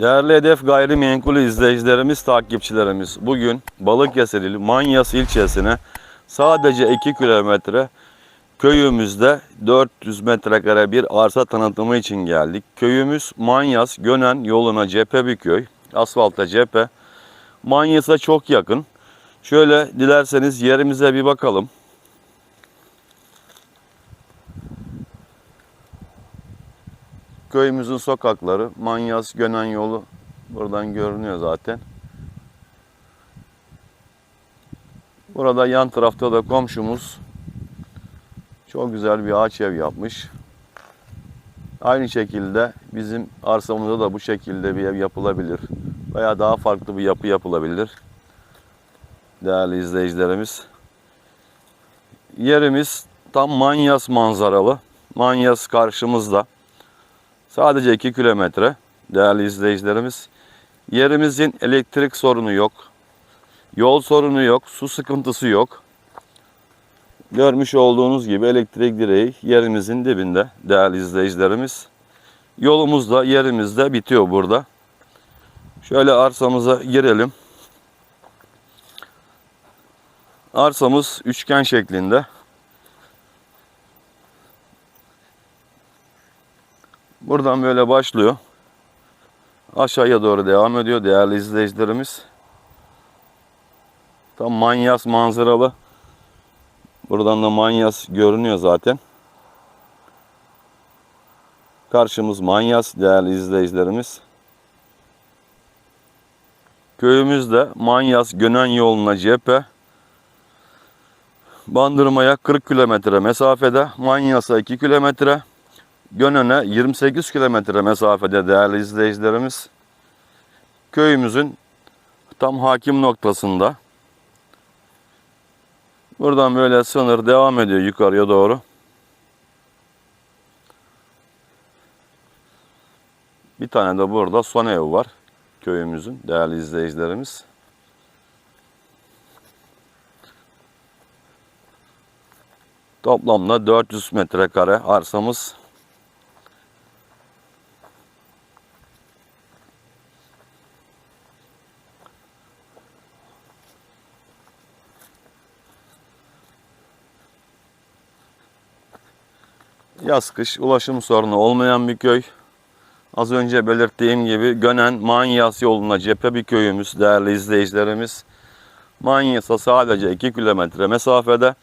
Değerli Hedef Gayrimenkul izleyicilerimiz, takipçilerimiz bugün Balıkesir ili Manyas ilçesine sadece 2 kilometre köyümüzde 400 metrekare bir arsa tanıtımı için geldik. Köyümüz Manyas Gönen yoluna cephe bir köy. Asfalta cephe. Manyas'a çok yakın. Şöyle dilerseniz yerimize bir bakalım. Köyümüzün sokakları, Manyas Gönen yolu buradan görünüyor zaten. Burada yan tarafta da komşumuz çok güzel bir ağaç ev yapmış. Aynı şekilde bizim arsamızda da bu şekilde bir ev yapılabilir. Veya daha farklı bir yapı yapılabilir. Değerli izleyicilerimiz. Yerimiz tam Manyas manzaralı. Manyas karşımızda. Sadece 2 kilometre değerli izleyicilerimiz. Yerimizin elektrik sorunu yok. Yol sorunu yok. Su sıkıntısı yok. Görmüş olduğunuz gibi elektrik direği yerimizin dibinde değerli izleyicilerimiz. Yolumuz da yerimizde bitiyor burada. Şöyle arsamıza girelim. Arsamız üçgen şeklinde. Buradan böyle başlıyor. Aşağıya doğru devam ediyor değerli izleyicilerimiz. Tam Manyas manzaralı. Buradan da Manyas görünüyor zaten. Karşımız Manyas değerli izleyicilerimiz. Köyümüzde Manyas Gönen yoluna cephe. Bandırma'ya 40 kilometre mesafede. Manyas'a 2 kilometre. Gönen'e 28 kilometre mesafede değerli izleyicilerimiz. Köyümüzün tam hakim noktasında. Buradan böyle sınır devam ediyor yukarıya doğru. Bir tane de burada son ev var köyümüzün değerli izleyicilerimiz. Toplamda 400 metrekare arsamız Yaz kış ulaşım sorunu olmayan bir köy. Az önce belirttiğim gibi Gönen Manyas yoluna cephe bir köyümüz değerli izleyicilerimiz. Manyas'a sadece 2 kilometre mesafede.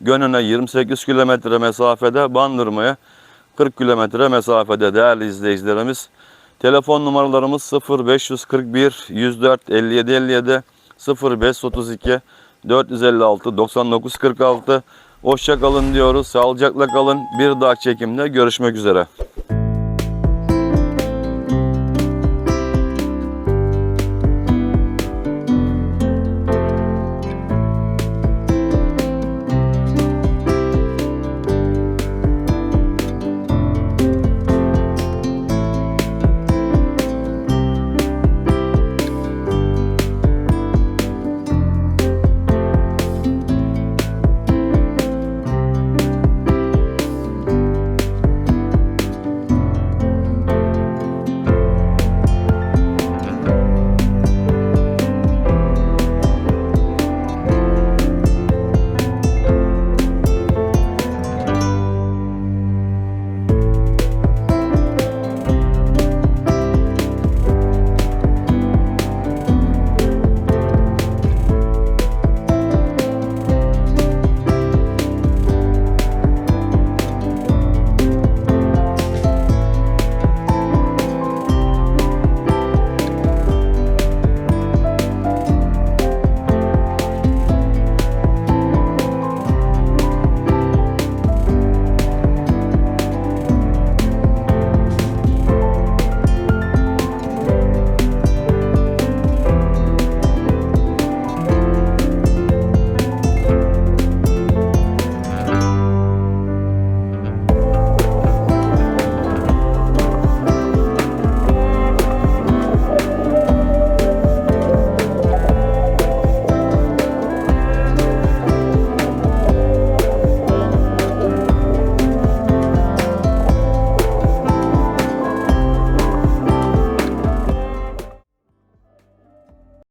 Gönen'e 28 kilometre mesafede. Bandırma'ya 40 kilometre mesafede değerli izleyicilerimiz. Telefon numaralarımız 0541 104 57 57 0532 456 99 46 Hoşça kalın diyoruz. Sağlıcakla kalın. Bir dahaki çekimde görüşmek üzere.